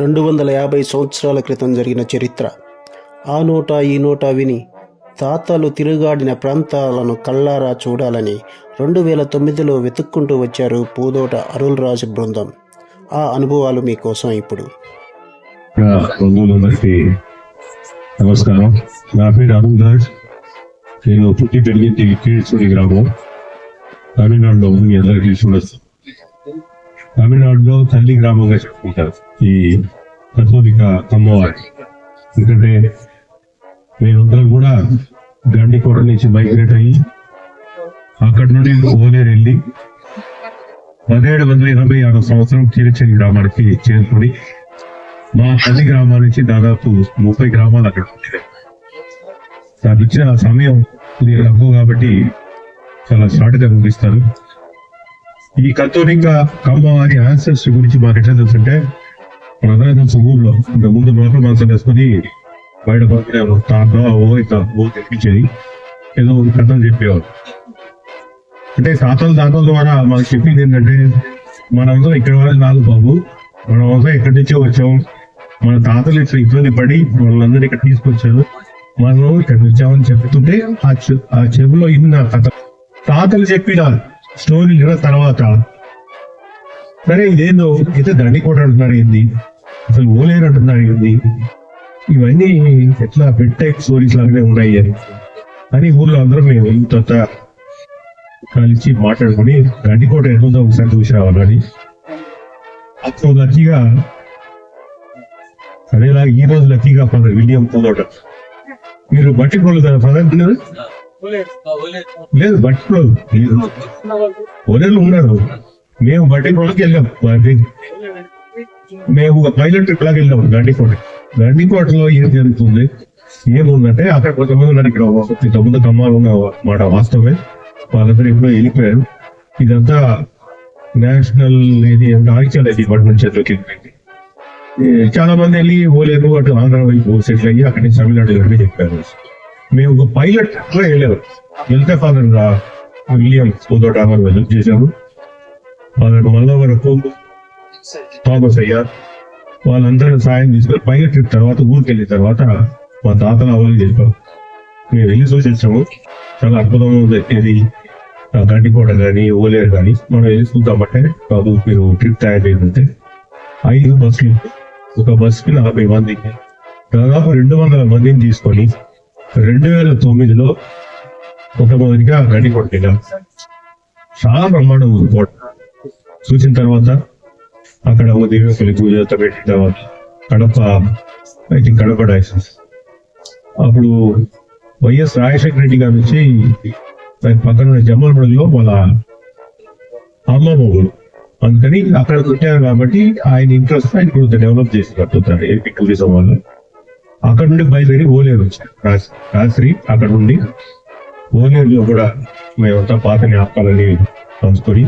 రెండు వందల యాభై సంవత్సరాల క్రితం జరిగిన చరిత్ర. ఆ నోట ఈ నోట విని తాతలు తిరుగాడిన ప్రాంతాలను కళ్ళారా చూడాలని రెండు వేల తొమ్మిదిలో వెతుక్కుంటూ వచ్చారు పూదోట అరుల్ రాజు బృందం. ఆ అనుభవాలు మీకోసం ఇప్పుడు. నమస్కారం. నా పేరు అరుణ్ రాజ్ నేను పుట్టి పెరిగింది కీర్చుడి గ్రామం. తమిళనాడులో ఉంది అందరికీ చూడొచ్చు. తమిళనాడులో తల్లి గ్రామంగా చెప్పుకుంటారు. ఈ కథోలిక అమ్మవారి. ఎందుకంటే మేమందరం కూడా గండికోట నుంచి మైగ్రేట్ అయ్యి అక్కడి నుండి ఓలేరు వెళ్ళి పదిహేడు వందల ఎనభై ఆరో సంవత్సరం తిరుచని గ్రామానికి చేరుకుని మా తల్లి గ్రామాల నుంచి దాదాపు ముప్పై గ్రామాలు అక్కడ ఉంటాయి నాకు ఇచ్చిన సమయం ఇది తక్కువ కాబట్టి చాలా షార్ట్గా గా ఈ కథోలిక కమ్మవారి ఆన్సర్స్ గురించి మాకు ఎట్లా తెలుసుంటే ప్రధాన తెలుసు ఇంత ముందు లోపల మనసు వేసుకొని బయట పంపినారు తాత ఓ ఇట్లా ఓ తెప్పించేది. ఏదో ఒక కథలు చెప్పేవారు. అంటే తాతల తాతల ద్వారా మనకు చెప్పింది ఏంటంటే మనందరం ఇక్కడ వాళ్ళు నాలుగు బాబు. మనం ఇక్కడి నుంచే వచ్చాము. వచ్చాం మన తాతలు ఇట్లా ఇబ్బంది పడి వాళ్ళందరూ ఇక్కడ తీసుకొచ్చారు. మనం ఇక్కడ వచ్చామని చెప్తుంటే ఆ చె- ఆ చెవిలో ఇన్న కథ. తాతలు చెప్పినారు. స్టోరీ విన్న తర్వాత. సరే ఇదేందో అయితే దండికోట అంటున్నారు ఏంది? అసలు ఓలేరు అంటున్నారు ఏంది? ఇవన్నీ ఎట్లా బెడ్ టైప్ స్టోరీస్ లాగానే ఉన్నాయి అని. అని ఊర్లో అందరం మేము ఇంత కలిసి మాట్లాడుకుని గండికోట ఎట్లుందో ఒకసారి చూసి రావాలని. అప్పుడు లక్కీగా అదేలాగా ఈ రోజు లక్కీగా ఫాదర్ విలియం పూదోట మీరు బట్టి కొలు కదా ఫాదర్ లేదు బట్టలు ఒరేళ్ళు ఉన్నారు. మేము బట్టి రోడ్కి వెళ్ళాం. మేము ఒక పైలట్ ట్రిప్ లాగా వెళ్ళాము గండికోట గండికోటలో ఏం జరుగుతుంది? ఏముందంటే అక్కడ కొంతమంది ఉన్నారు ఇక్కడ. కొంతమంది కమ్మాలు ఉన్న మాట వాస్తవమే. వాళ్ళందరూ ఎప్పుడో వెళ్ళిపోయారు. ఇదంతా నేషనల్ ఇది ఆర్కిచాలజీ డిపార్ట్మెంట్ చేతిలోకి వెళ్ళిపోయింది. చాలా మంది వెళ్ళి పోలేదు అటు ఆంధ్ర వైపు సెటిల్ అయ్యి అక్కడి నుంచి తమిళనాడు వెళ్ళి చెప్పారు మేము ఒక పైలట్ కూడా వెళ్ళాము వెళ్తే ఫాదర్ విలియం స్కూల్తో గారు విజిట్ చేశాము ఫాదర్ మళ్ళా వరకు థామస్ అయ్యార్. వాళ్ళందరూ సాయం తీసుకొని పైలట్ ట్రిప్ తర్వాత ఊరికి వెళ్ళిన తర్వాత మా తాతలు అవన్నీ చెప్పాము మేము వెళ్ళి చూసి చాలా అద్భుతంగా ఉంది. ఇది ఆ కానీ ఓలేరు కానీ మనం వెళ్ళి చూద్దామంటే బాబు మీరు ట్రిప్ తయారు చేయాలంటే ఐదు బస్సులు. ఒక బస్సుకి నలభై మంది దాదాపు రెండు వందల మందిని తీసుకొని రెండు వేల తొమ్మిదిలో మొట్టమొదటిగా మొదటిగా గండికోట వెళ్ళాం చాలా బ్రహ్మాండం ఉంది కోట. చూసిన తర్వాత అక్కడ ఒక దివ్యకులి పూజ పెట్టిన తర్వాత Kadapa I think Kadapa diocese అప్పుడు వైఎస్ రాజశేఖర రెడ్డి గారు వచ్చి దాని పక్కన ఉన్న జమ్మలమడిలో వాళ్ళ అమ్మ మొగుడు. అందుకని అక్కడ కొట్టారు కాబట్టి ఆయన ఇంట్రెస్ట్ ఆయన కొంత డెవలప్ చేసి కట్టుతారు. ఏపీ టూరిజం వాళ్ళు అక్కడ నుండి బయలుదేరి ఓలేరు వచ్చారు రాజ్- రాత్రి అక్కడ నుండి ఓలేరులో కూడా మేమంతా పాత జ్ఞాపకాలని పంచుకొని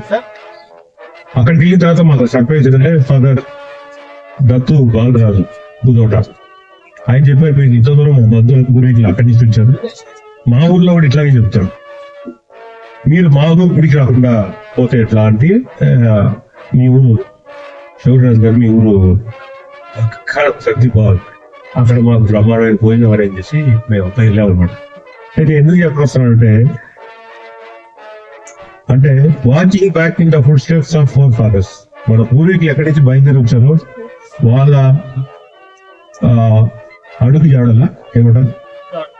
అక్కడికి వెళ్ళిన తర్వాత మాకు సర్ప్రైజ్ ఏంటంటే ఫాదర్ దత్తు బాలరాజు బుదోట ఆయన చెప్పిపోయింది ఇంత దూరం మా బంధువుల గురించి అక్కడి నుంచి వచ్చారు. మా ఊర్లో కూడా ఇట్లాగే చెప్తారు. మీరు మా ఊరు గుడికి రాకుండా పోతే ఎట్లా అంటే మీ ఊరు శివరాజు గారు మీ ఊరు సర్ది బాగుంది అక్కడ మాకు బ్రహ్మాండమైన భోజనం అరేంజ్ చేసి మేము అంతా వెళ్ళామన్నమాట అయితే ఎందుకు చెప్పొస్తానంటే అంటే watching back in the footsteps of forefathers మన పూర్వీకులు ఎక్కడి నుంచి బయలుదేరి వచ్చారో వాళ్ళ అడుగు జాడల ఏమంటారు?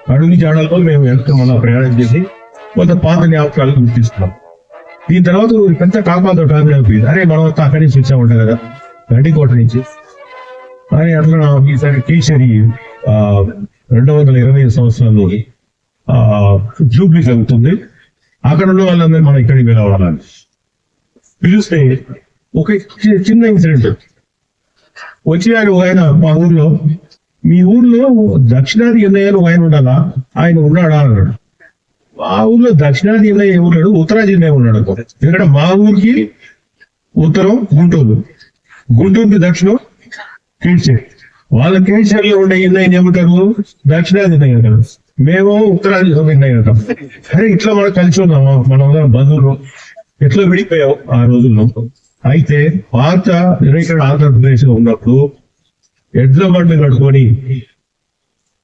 అడుగు జాడల్లో మేము వెళ్తాం అలా ప్రయాణం చేసి కొంత పాత జ్ఞాపకాలు గుర్తిస్తున్నాం. దీని తర్వాత పెద్ద కాపాతో టైం అయిపోయింది అరే మనం అక్కడి నుంచి వచ్చామంట కదా గండికోట నుంచి. అని అట్లా ఈసారి కేసరి ఆ, రెండు వందల ఇరవై ఐదు ఆ, జూబ్లీ జరుగుతుంది. అక్కడ ఉన్న వాళ్ళందరూ మనం ఇక్కడికి వెళ్ళవాలని పిలిస్తే ఒక చిన్న ఇన్సిడెంట్. వచ్చి ఆయన ఒక ఆయన మా ఊర్లో. మీ ఊర్లో దక్షిణాది ఎన్నయ్యను ఒక ఆయన ఉండాలా? ఆయన ఉన్నాడా అన్నాడు. మా ఊర్లో దక్షిణాది ఎన్నయ్య ఉన్నాడు ఉత్తరాది ఎన్నయ్య ఉన్నాడు ఎందుకంటే మా ఊరికి ఉత్తరం గుంటూరు. గుంటూరుకి దక్షిణం కీడ్చేరి వాళ్ళ కేసరిలో ఉండే ఎన్నయ్య ఏమంటారు దక్షిణాది ఎన్నయ్య మేము ఉత్తరాది ఎన్నయ్య అంటాం అరే ఇట్లా మనం కలిసి ఉన్నామా? మనం బంధువులు. ఎట్లా విడిపోయావు ఆ రోజుల్లో? అయితే పాత ఇక్కడ ఆంధ్రప్రదేశ్లో ఉన్నప్పుడు ఎడ్ల బండ్లు కట్టుకొని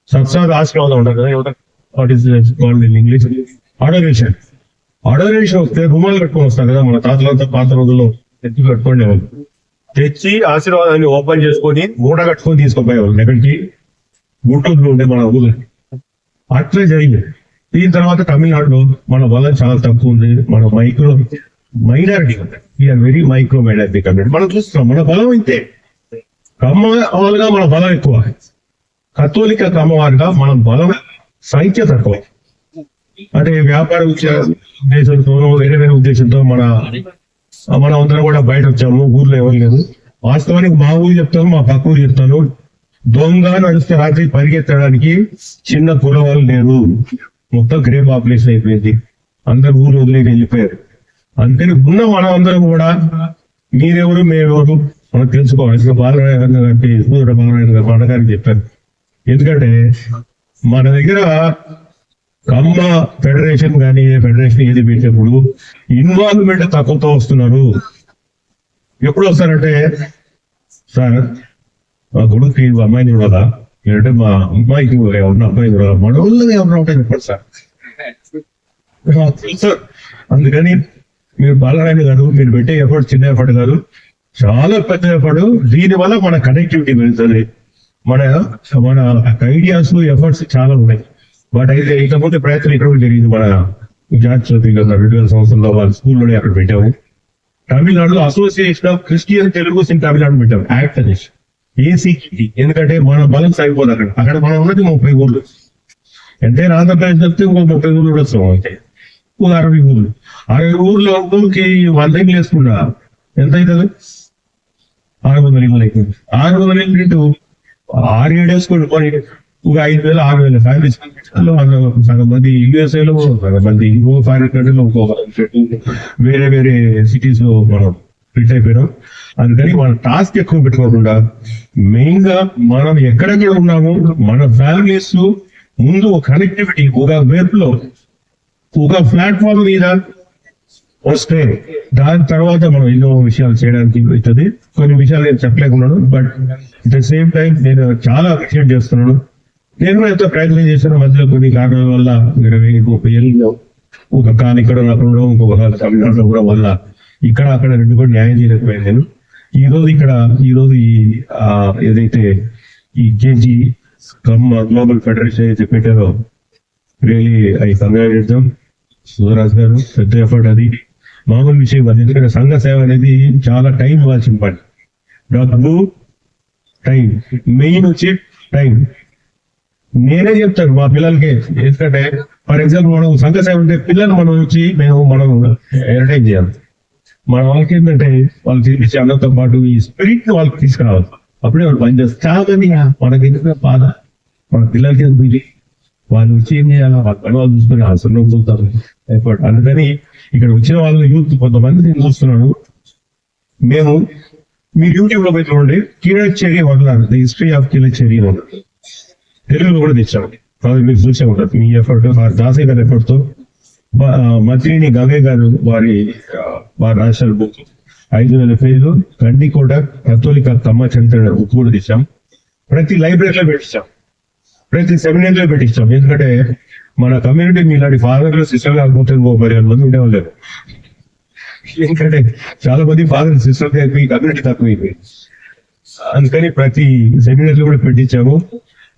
సత్సాగ ఆశ్రమంలో ఉంటారు కదా what is called in English adoration adoration వస్తే రుమాలు కట్టుకొని వస్తారు కదా మన తాతలంతా పాత రోజుల్లో ఎత్తు కట్టుకోండి వాళ్ళు తెచ్చి ఆశీర్వాదాన్ని ఓపెన్ చేసుకొని మూట కట్టుకొని తీసుకుపోయేవాళ్ళు ఎక్కడికి? గుంటూరులో ఉండే మన ఊరు. అట్లే జరిగింది. దీని తర్వాత తమిళనాడులో మన బలం చాలా తక్కువ ఉంది. మన మైక్రో మైనారిటీ ఉంది. We are very micro minority community మనం చూస్తున్నాం. మన బలం ఇంతే. కమ్మ మన బలం ఎక్కువ. కథోలిక కమ్మవారుగా మన బలం సంఖ్య తక్కువ. అంటే వ్యాపార ఉద్య- వేరే వేరే ఉద్దేశంతో మన మనం అందరం కూడా బయట వచ్చాము ఊర్లో ఎవరు లేదు వాస్తవానికి మా ఊరు చెప్తాను మా పక్క ఊరు చెప్తాను. దొంగ నడిస్తే రాత్రి పరిగెత్తడానికి చిన్న కురవాళ్ళు లేరు. మొత్తం గ్రే పాపులేషన్ అయిపోయింది. అందరు ఊరు వదిలేసి వెళ్ళిపోయారు. అందుకని ఉన్న మనం అందరం కూడా మీరెవరు మేమెవరు మనం తెలుసుకోవాలి ఇంకా బాలనారాయణ గారికి సూర్య గారు మన గారికి చెప్పారు. ఎందుకంటే మన దగ్గర కమ్మ ఫెడరేషన్ కానీ ఏ ఫెడరేషన్ ఏది పెట్టినప్పుడు ఇన్వాల్వ్మెంట్ తక్కువతో వస్తున్నారు. ఎప్పుడు వస్తారంటే సార్ మా కొడుకు అమ్మాయిని చూడాలా ఏంటంటే మా అమ్మాయికి ఎవరిన అబ్బాయి చూడాలా మన ఊళ్ళో ఎవరిన ఉంటాయి చెప్పండి సార్. సార్ అందుకని మీరు బాలరాయణ గారు మీరు పెట్టే ఎఫర్ట్ చిన్న ఎఫర్ట్ కాదు. చాలా పెద్ద ఎఫర్ట్ దీని వల్ల మన కనెక్టివిటీ పెరుగుతుంది. మన మన ఐడియాస్ ఎఫర్ట్స్ చాలా ఉన్నాయి. బట్ అయితే ఇకపోతే ప్రయత్నం ఇక్కడ జరిగింది మన జార్జ్ రెండు వేల సంవత్సరంలో వాళ్ళ స్కూల్లోనే అక్కడ పెట్టాము తమిళనాడులో association of Christian Telugu in Tamil Nadu పెట్టాము యాక్ట్ అనేసి ఏసీ ఎందుకంటే మన బలం సాగిపోదు అక్కడ. అక్కడ మనం ఉన్నది ముప్పై ఊళ్ళు ఎంతైనా ఆంధ్రప్రదేశ్ చెప్తే ఇంకో ముప్పై ఊళ్ళు ఉండొచ్చు అయితే ఒక అరవై ఊళ్ళు అరవై ఊర్లో ఊరికి వంద ఇంగ్లు వేసుకున్నా ఎంత అవుతుంది ఆరు వందల ఇంగ్లు అవుతుంది ఆరు వందల ఇంగ్లు ఆరు ఏడు వేసుకోండి. ఒక ఐదు వేలు ఆరు వేల ఫ్యామిలీస్ సగం మంది యుఎస్ఏ లో సగం మంది ఇంకో ఫారిన్ కంట్రీలో ఇంకో వేరే వేరే సిటీస్లో మనం ఫిట్ అయిపోయినాం. అందుకని మన టాస్క్ ఎక్కువ పెట్టుకోకుండా మెయిన్గా మనం ఎక్కడెక్కడ ఉన్నాము మన ఫ్యామిలీస్ ముందు కనెక్టివిటీ ఒక వెబ్లో ఒక ప్లాట్ఫామ్ మీద వస్తే దాని తర్వాత మనం ఎన్నో విషయాలు చేయడానికి అవుతుంది కొన్ని విషయాలు నేను చెప్పలేకున్నాను but at the same time నేను చాలా అప్రిషియేట్ చేస్తున్నాను. నేను ఎంతో ప్రయత్నం చేశాను. మధ్యలో కొన్ని కారణాల వల్ల ఇరవై ముప్పై ఏళ్ళు ఒక కాని ఇక్కడ ఉండడం, ఇంకొక తమిళనాడులో కూడా వల్ల ఇక్కడ అక్కడ రెండు కూడా న్యాయం చేయలేకపోయాను నేను. ఈ రోజు ఇక్కడ ఈ రోజు ఈ ఏదైతే ఈ కేజీ కమ్ గ్లోబల్ ఫెడరేషన్ అయితే పెట్టారో రియలీ ఐ కంగ్రాచులేట్ సుధరాజ్ గారు పెద్ద ఎఫర్ట్ అది. మామూలు విషయం కాదు. ఎందుకంటే సంఘ సేవ అనేది చాలా టైం ఇవ్వాల్సిన పని. డబ్బు టైం. మెయిన్ వచ్చి టైం. నేనే చెప్తాను మా పిల్లలకి. ఎందుకంటే ఫర్ ఎగ్జాంపుల్ మనం సంఘ సేవ ఉంటే పిల్లలు మనం వచ్చి మేము మనం ఎంటర్టైన్ చేయాలి. మన వాళ్ళకి ఏంటంటే వాళ్ళు చూపించే అందరితో పాటు ఈ స్పిరిట్ వాళ్ళకి తీసుకురావాలి. అప్పుడే వాళ్ళు పని చేస్తారు మనకి ఎందుకు బాధ? మన పిల్లలకి ఎందుకు వాళ్ళు వచ్చి ఏం చేయాలి? వాళ్ళ పని వాళ్ళు చూసుకొని అవసరం చూస్తారు ఎఫర్ట్ అందుకని ఇక్కడ వచ్చిన వాళ్ళు యూత్ కొంతమంది నేను చూస్తున్నాను. మేము మీరు యూట్యూబ్లో పోయి చూడండి. కిరచెరి వదలారు. ద హిస్టరీ ఆఫ్ కిరచెరి వదలారు తెలుగులో కూడా తెచ్చాము అది మీరు చూసే ఉంటారు. మీ ఎఫర్ట్ వారి దాసే గారి ఎఫర్ట్తో మంత్రిని గంగయ్య గారు వారి వారి రాసిన బుక్ ఐదు వేల పేజీలు. గండికోట కథోలిక కమ్మ చరిత్ర బుక్ కూడా తెచ్చాం. ప్రతి లైబ్రరీలో పెట్టించాం. ప్రతి సెమినార్లో పెట్టించాం. ఎందుకంటే మన కమ్యూనిటీ మీలాంటి ఫాదర్లు సిస్టర్ కాకపోతే ఇంకో పదిహేను మంది ఉండేవాళ్ళు. ఎందుకంటే చాలా మంది ఫాదర్ సిస్టర్ అయిపోయి కమ్యూనిటీ తక్కువ అందుకని ప్రతి సెమినార్లో కూడా పెట్టించాము.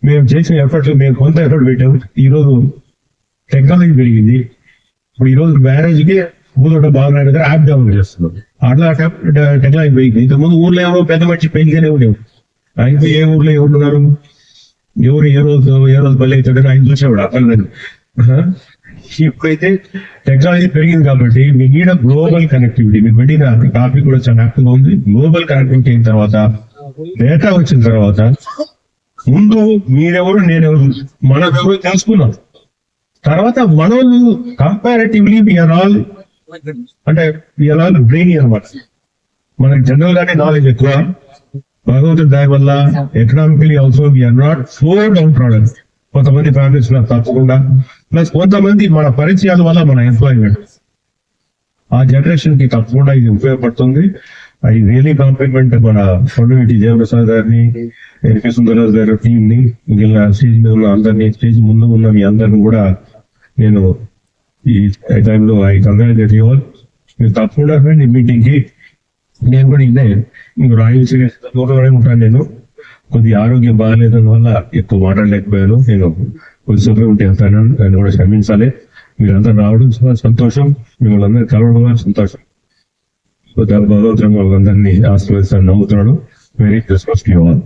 మేము చేసిన ఎఫర్ట్స్ మేము కొంత ఎఫర్ట్ పెట్టాము. ఈరోజు టెక్నాలజీ పెరిగింది. ఇప్పుడు ఈ రోజు మ్యారేజ్కి ఊళ్ళో బాగా దగ్గర యాప్ డౌన్లోడ్ చేస్తున్నాం. అట్లా టెక్నాలజీ పెరిగింది. ఇంతకుముందు ఊర్లో ఏమో పెద్ద మంచి పెళ్ళిగానే ఉండేవి ఆయన ఏ ఊర్లో ఎవరు ఉన్నారు? ఎవరు ఏ రోజు ఏ రోజు బలి అవుతాడని ఆయన చూసేవాడు అక్కడ ఇప్పుడైతే టెక్నాలజీ పెరిగింది కాబట్టి మీ నీడ గ్లోబల్ కనెక్టివిటీ మీరు పెట్టిన టాపిక్ కూడా చాలా యాక్టివ్ ఉంది. గ్లోబల్ కనెక్టివిటీ అయిన తర్వాత డేటా వచ్చిన తర్వాత ముందు మీరెవరు నేనెవరు మన తెలుసుకున్నాం. తర్వాత మనోళ్ళు కంపారిటివ్లీ వీఆర్ ఆల్ అంటే వీఆర్ ఆల్ బ్రెయిన్ అనమాట మనకి జనరల్ గానే నాలెడ్జ్ ఎక్కువ. భగవంతుడి దాని వల్ల economically also we are not so down product కొంతమంది ఫ్యామిలీస్ తప్పకుండా. ప్లస్ కొంతమంది మన పరిచయాల వల్ల మన ఎంప్లాయ్మెంట్ ఆ జనరేషన్కి తప్పకుండా ఇది ఉపయోగపడుతుంది. ఐ రియలీ కాంప్లిమెంట్ మన కొండవీటి జయప్రసాద్ గారిని ఎన్కే సుందరరాజు గారి టీమ్ని మిగిలిన స్టేజ్ మీద ఉన్న అందరినీ స్టేజ్ ముందు ఉన్న మీ అందరిని కూడా నేను ఈ టైంలో ఐ కంగ్రాచులేట్ యువర్ మీరు తప్పకుండా రండి మీటింగ్కి. నేను కూడా ఇదే ఇంకో రాయలసీమ దూరంలోనే ఉంటాను నేను. కొద్ది ఆరోగ్యం బాగాలేదని వల్ల ఎక్కువ మాట్లాడలేకపోయాను. నేను కొద్దిసేపు ఉంటే వెళ్తాను. దాన్ని కూడా క్షమించాలి. మీరందరూ రావడం చాలా సంతోషం. మిమ్మల్ని అందరూ కలవడం సంతోషం. భగవంతుడు మనందరినీ ఆశీర్వదిస్తాను నమ్ముతున్నాడు. Very Christmas you all